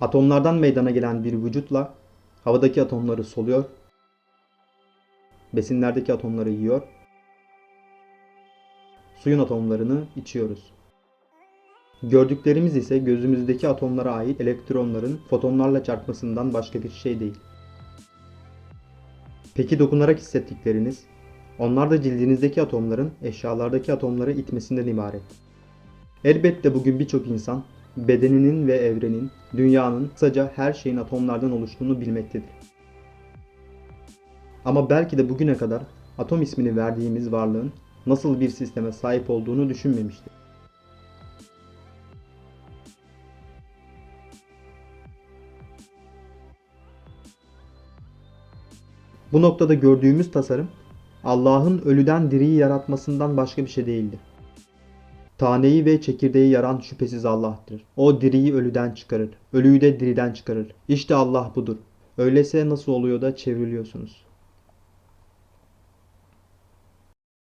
Atomlardan meydana gelen bir vücutla havadaki atomları soluyor, besinlerdeki atomları yiyor, suyun atomlarını içiyoruz. Gördüklerimiz ise gözümüzdeki atomlara ait elektronların fotonlarla çarpmasından başka bir şey değil. Peki dokunarak hissettikleriniz? Onlar da cildinizdeki atomların eşyalardaki atomları itmesinden ibaret. Elbette bugün birçok insan bedeninin ve evrenin, dünyanın, kısaca her şeyin atomlardan oluştuğunu bilmektedir. Ama belki de bugüne kadar atom ismini verdiğimiz varlığın nasıl bir sisteme sahip olduğunu düşünmemiştir. Bu noktada gördüğümüz tasarım Allah'ın ölüden diriyi yaratmasından başka bir şey değildir. Taneyi ve çekirdeği yaran şüphesiz Allah'tır. O diriyi ölüden çıkarır, ölüyü de diriden çıkarır. İşte Allah budur. Öyleyse nasıl oluyor da çevriliyorsunuz?